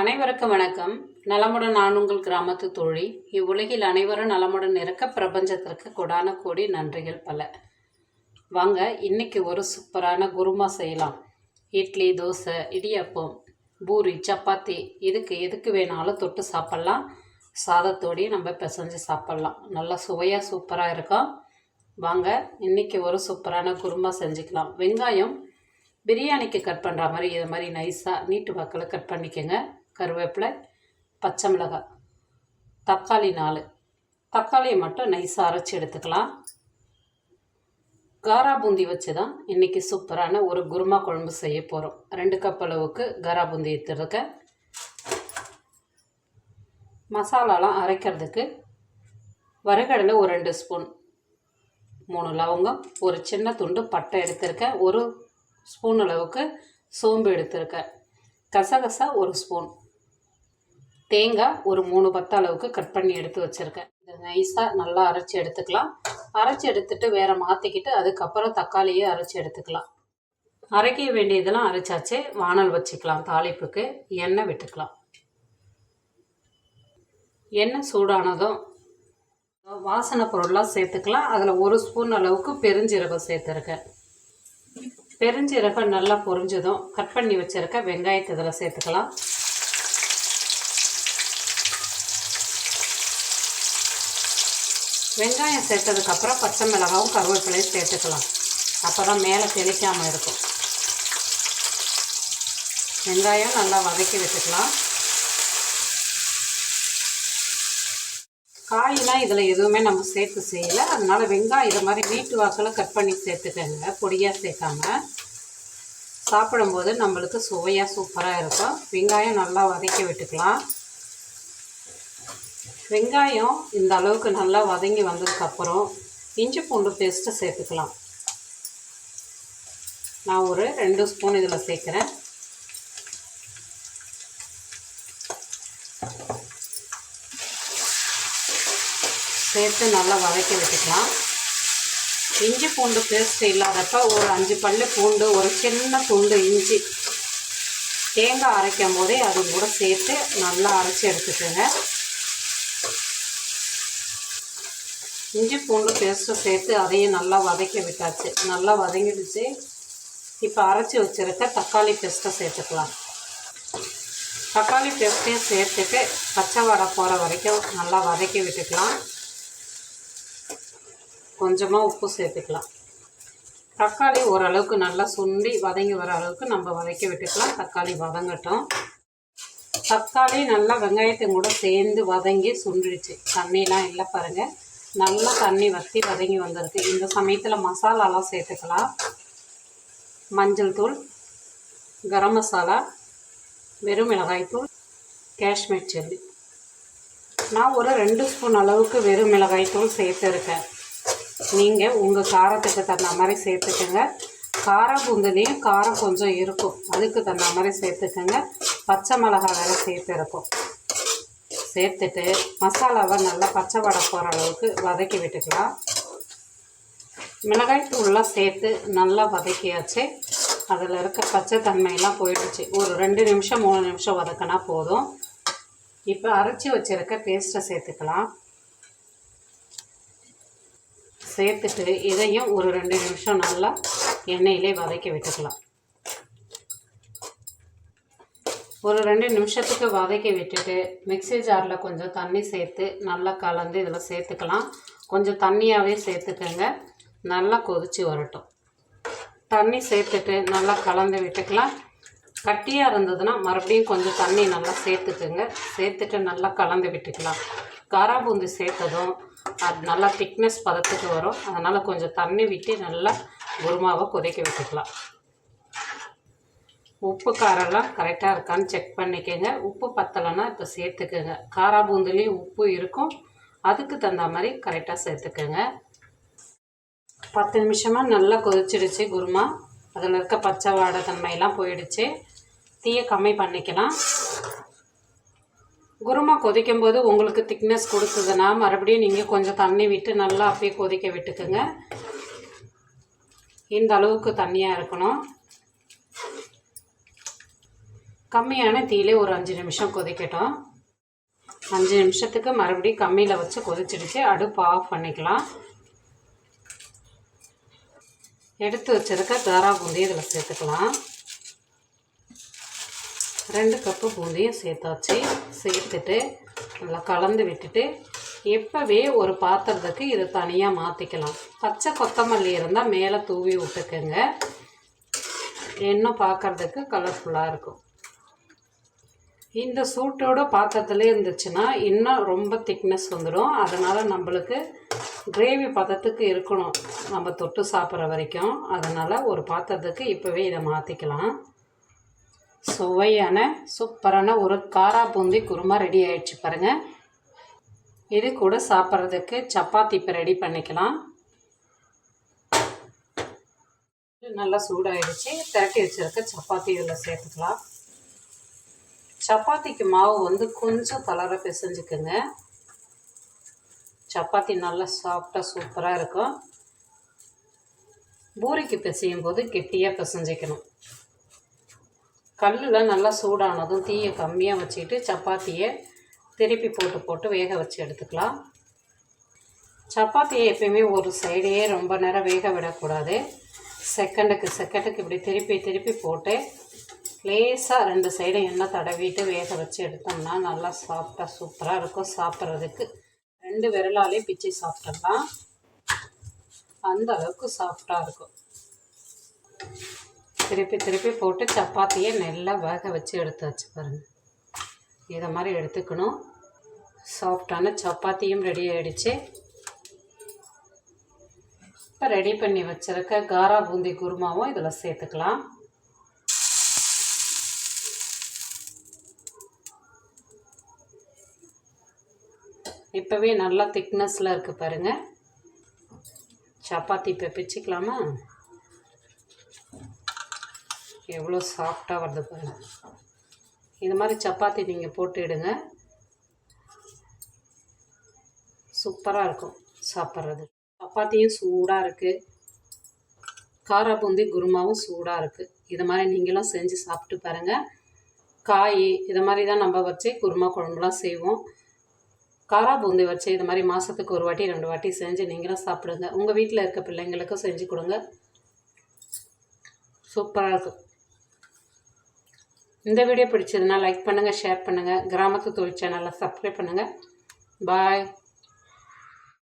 அனைவருக்கும் வணக்கம். நலமுடன் நான் உங்கள் கிராமத்து தோழி. இவ்வுலகில் அனைவரும் நலமுடன் இருக்க பிரபஞ்சத்திற்கு கொடான கோடி நன்றிகள் பல. வாங்க இன்னைக்கு ஒரு சூப்பரான குருமா செய்யலாம். இட்லி தோசை இடியாப்பம் பூரி சப்பாத்தி இதுக்கு எதுக்கு வேணாலும் தொட்டு சாப்பிட்லாம். சாதத்தோடையும் நம்ம பிசைஞ்சு சாப்பிட்லாம். நல்லா சுவையாக சூப்பராக இருக்கும். வாங்க இன்றைக்கி ஒரு சூப்பரான குருமா செஞ்சுக்கலாம். வெங்காயம் பிரியாணிக்கு கட் பண்ணுற மாதிரி இதை மாதிரி நைஸாக நீட்டு வாக்கில் கட் பண்ணிக்கோங்க. கருவேப்பிலை பச்சை மிளகாய் தக்காளி நாலு. தக்காளியை மட்டும் நைஸாக அரைச்சி எடுத்துக்கலாம். காரா பூந்தி வச்சு தான் இன்றைக்கி சூப்பரான ஒரு குருமா குழம்பு செய்ய போகிறோம் ரெண்டு கப் அளவுக்கு காரா பூந்தி எடுத்துருக்கேன் மசாலாலாம் அரைக்கிறதுக்கு வறுகடலை ஒரு ரெண்டு ஸ்பூன் மூணு லவங்கம் ஒரு சின்ன துண்டு பட்டை எடுத்திருக்கேன் ஒரு ஸ்பூன் அளவுக்கு சோம்பு எடுத்திருக்கேன் கசகசா ஒரு ஸ்பூன் தேங்காய் ஒரு மூணு பத்து அளவுக்கு கட் பண்ணி எடுத்து வச்சுருக்கேன். இது நைஸாக நல்லா அரைச்சி எடுத்துக்கலாம். அரைச்சி எடுத்துட்டு வேறு மாற்றிக்கிட்டு அதுக்கப்புறம் தக்காளியே அரைச்சி எடுத்துக்கலாம். அரைக்க வேண்டியதெல்லாம் அரைச்சாச்சு. வானல் வச்சுக்கலாம் தாளிப்புக்கு. எண்ணெய் விட்டுக்கலாம். எண்ணெய் சூடானதும் வாசனை பொருளாக சேர்த்துக்கலாம். அதில் ஒரு ஸ்பூன் அளவுக்கு பெருஞ்சீரகம் சேர்த்துருக்கேன். பெருஞ்சீரகம் நல்லா பொரிஞ்சதும் கட் பண்ணி வச்சுருக்க வெங்காயத்தை இதில் சேர்த்துக்கலாம். வெங்காயம் சேர்த்ததுக்கப்புறம் பச்சை மிளகாவும் கருவேப்பிலையும் சேர்த்துக்கலாம். அப்போ தான் மேலே தெளிக்காமல் இருக்கும். வெங்காயம் நல்லா வதக்கி விட்டுக்கலாம். காயெலாம் இதில் எதுவுமே நம்ம சேர்த்து செய்யலை. அதனால் வெங்காயம் இது மாதிரி வீட்டு வாக்கில் கட் பண்ணி சேர்த்துக்கோங்க. பொடியாக சேர்க்காம. சாப்பிடும்போது நம்மளுக்கு சுவையாக சூப்பராக இருக்கும். வெங்காயம் நல்லா வதக்கி விட்டுக்கலாம். வெங்காயம் இந்த அளவுக்கு நல்லா வதங்கி வந்ததுக்கப்புறம் இஞ்சி பூண்டு பேஸ்ட்டு சேர்த்துக்கலாம். நான் ஒரு ரெண்டு ஸ்பூன் இதில் சேர்க்குறேன். சேர்த்து நல்லா வதக்கி விட்டுக்கலாம். இஞ்சி பூண்டு பேஸ்ட் இல்லாதப்ப ஒரு அஞ்சு பல்லு பூண்டு ஒரு சின்ன துண்டு இஞ்சி தேங்காய் அரைக்கும் போதே அது கூட சேர்த்து நல்லா அரைச்சி எடுத்துக்கோங்க. இஞ்சி பூண்டு பேஸ்ட்டு சேர்த்து அதையும் நல்லா வதக்கி விட்டாச்சு. நல்லா வதங்கிடுச்சு. இப்போ அரைச்சி வச்சுருக்க தக்காளி பேஸ்ட்டை சேர்த்துக்கலாம். தக்காளி பேஸ்ட்டையும் சேர்த்துட்டு பச்சை வடை போகிற வரைக்கும் நல்லா வதக்கி விட்டுக்கலாம். கொஞ்சமாக உப்பு சேர்த்துக்கலாம். தக்காளி ஓரளவுக்கு நல்லா சுண்டி வதங்கி வர அளவுக்கு நம்ம வதக்கி விட்டுக்கலாம். தக்காளி வதங்கட்டும். தக்காளி நல்லா வெங்காயத்தை கூட சேர்ந்து வதங்கி சுண்டிடுச்சு. தண்ணியெலாம் இல்லை பாருங்கள் நல்லா தண்ணி வற்றி வதங்கி வந்திருக்கு. இந்த சமயத்தில் மசாலாலாம் சேர்த்துக்கலாம். மஞ்சள் தூள் கரம் மசாலா வெறும் மிளகாய் தூள் காஷ்மீர் சில்லி. நான் ஒரு ரெண்டு ஸ்பூன் அளவுக்கு வெறும் மிளகாய் தூள் சேர்த்துருக்கேன். நீங்கள் உங்கள் காரத்துக்கு தகுந்த மாதிரி சேர்த்துக்கோங்க. காரம் பூந்துலேயும் காரம் கொஞ்சம் இருக்கும். அதுக்கு தகுந்த மாதிரி சேர்த்துக்கோங்க. பச்சை மிளகா வேறு சேர்த்துருக்கும். சேர்த்துட்டு மசாலாவை நல்லா பச்சை வடை போகிற அளவுக்கு வதக்கி விட்டுக்கலாம். மிளகாய் தூள்லாம் சேர்த்து நல்லா வதக்கியாச்சு. அதில் இருக்க பச்சை தன்மையெல்லாம் போயிடுச்சு. ஒரு ரெண்டு நிமிஷம் மூணு நிமிஷம் வதக்கினா போதும். இப்போ அரைச்சி வச்சுருக்க பேஸ்ட்டை சேர்த்துக்கலாம். சேர்த்துட்டு இதையும் ஒரு ரெண்டு நிமிஷம் நல்லா எண்ணெயிலே வதக்கி விட்டுக்கலாம். ஒரு ரெண்டு நிமிஷத்துக்கு வதக்கி விட்டுட்டு மிக்ஸி ஜாரில் கொஞ்சம் தண்ணி சேர்த்து நல்லா கலந்து இதில் சேர்த்துக்கலாம். கொஞ்சம் தண்ணியாகவே சேர்த்துக்கோங்க. நல்லா கொதித்து வரட்டும். தண்ணி சேர்த்துட்டு நல்லா கலந்து விட்டுக்கலாம். கட்டியாக இருந்ததுன்னா மறுபடியும் கொஞ்சம் தண்ணி நல்லா சேர்த்துக்குங்க. சேர்த்துட்டு நல்லா கலந்து விட்டுக்கலாம். காரா பூந்தி சேர்த்ததும் அது நல்லா திக்னஸ் பதத்துக்கு வரும். அதனால் கொஞ்சம் தண்ணி விட்டு நல்லா குருமாவை கொதிக்க விட்டுக்கலாம். உப்பு காரம்லாம் கரெக்டாக இருக்கான்னு செக் பண்ணிக்கோங்க. உப்பு பத்தலைன்னா இப்போ சேர்த்துக்கோங்க. காரா பூந்துலேயும் உப்பு இருக்கும். அதுக்கு தகுந்த மாதிரி கரெக்டாக சேர்த்துக்கோங்க. பத்து நிமிஷமாக நல்லா கொதிச்சிடுச்சு குருமா. அதில் இருக்க பச்சை வாடை தன்மையெல்லாம் போயிடுச்சு. தீயை கம்மி பண்ணிக்கலாம். குருமா கொதிக்கும் போது உங்களுக்கு திக்னஸ் கொடுத்ததுன்னா மறுபடியும் நீங்கள் கொஞ்சம் தண்ணி விட்டு நல்லா அப்படியே கொதிக்க விட்டுக்குங்க. இந்த அளவுக்கு தண்ணியாக இருக்கணும். கம்மியான தீயிலே ஒரு அஞ்சு நிமிஷம் கொதிக்கட்டும். அஞ்சு நிமிஷத்துக்கு மறுபடியும் கம்மியில் வச்சு கொதிச்சிடுச்சு. அடுப்பு ஆஃப் பண்ணிக்கலாம். எடுத்து வச்சிருக்க காரா பூந்தி இதில் சேர்த்துக்கலாம். ரெண்டு கப்பு பூந்தியும் சேர்த்தாச்சு. சேர்த்துட்டு நல்லா கலந்து விட்டுட்டு எப்போவே ஒரு பாத்திரத்துக்கு இது தனியாக மாற்றிக்கலாம் பச்சை கொத்தமல்லி இருந்தால் மேலே தூவி விட்டுக்குங்க. இன்னும் பார்க்குறதுக்கு கலர்ஃபுல்லாக இருக்கும். இந்த சூட்டோட பாத்திரத்துல இருந்துச்சுன்னா இன்னும் ரொம்ப திக்னஸ் வந்துடும் அதனால் நம்மளுக்கு கிரேவி பதத்துக்கு இருக்கணும். நம்ம தொட்டு சாப்பிட்ற வரைக்கும். அதனால் ஒரு பாத்திரத்துக்கு இப்போவே இதை மாற்றிக்கலாம் சுவையான சூப்பரான ஒரு காரா பூந்தி குருமா ரெடி ஆயிடுச்சு பாருங்கள் இது கூட சாப்பிட்றதுக்கு சப்பாத்தி இப்போ ரெடி பண்ணிக்கலாம். நல்லா சூடாயிடுச்சு. திரட்டி வச்சிருக்க சப்பாத்தி இதில் சேர்த்துக்கலாம். சப்பாத்திக்கு மாவு வந்து கொஞ்சம் தளர பிசைஞ்சுக்குங்க. சப்பாத்தி நல்லா சாஃப்டாக சூப்பராக இருக்கும். பூரிக்கு பிசையும் போது கெட்டியாக பிசைஞ்சிக்கணும். கல்லில் நல்லா சூடானதும் தீயை கம்மியாக வச்சுக்கிட்டு சப்பாத்தியை திருப்பி போட்டு போட்டு வேக வச்சு எடுத்துக்கலாம். சப்பாத்தியை எப்பயுமே ஒரு சைடையே ரொம்ப நேரம் வேக விடக்கூடாது. செகண்டுக்கு செகண்டுக்கு இப்படி திருப்பி திருப்பி போட்டு லேசாக ரெண்டு சைடும் எண்ணெய் தடவிட்டு வேக வச்சு எடுத்தோம்னா நல்லா சாஃப்டாக சூப்பராக இருக்கும் சாப்பிட்றதுக்கு. ரெண்டு விரலாலே பிச்சு சாப்பிட்றலாம் அந்த அளவுக்கு சாஃப்டாக இருக்கும். திருப்பி திருப்பி போட்டு சப்பாத்தியை நல்லா வேக வச்சு எடுத்து வச்சு பாருங்கள் இதை மாதிரி எடுத்துக்கணும். சாஃப்டான சப்பாத்தியும் ரெடி ஆகிடுச்சு இப்போ ரெடி பண்ணி வச்சுருக்க காரா பூந்தி குருமாவும் இதில் சேர்த்துக்கலாம். இப்போவே நல்லா திக்னஸில் இருக்குது பாருங்கள் சப்பாத்தி இப்போ பிச்சுக்கலாமா? எவ்வளோ சாஃப்டாக வருது பாருங்கள் இது மாதிரி சப்பாத்தி நீங்கள் போட்டுடுங்க சூப்பராக இருக்கும் சாப்பிட்றது. சப்பாத்தியும் சூடாக இருக்குது காரா பூந்தி குருமாவும் சூடாக இருக்குது இது மாதிரி நீங்களும் செஞ்சு சாப்பிட்டு பாருங்கள் காய் இது மாதிரி தான் நம்ம வச்சு குருமா குழம்புலாம் செய்வோம். காரா பூந்தி வச்சு இது மாதிரி மாதத்துக்கு ஒரு வாட்டி ரெண்டு வாட்டி செஞ்சு நீங்களும் சாப்பிடுங்க. உங்கள் வீட்டில் இருக்க பிள்ளைங்களுக்கும் செஞ்சு கொடுங்க. சூப்பராக இருக்கும். இந்த வீடியோ பிடிச்சதுன்னா லைக் பண்ணுங்கள் ஷேர் பண்ணுங்கள் கிராமத்து தொழில் சேனலில் சப்ஸ்கிரைப் பண்ணுங்கள் பாய்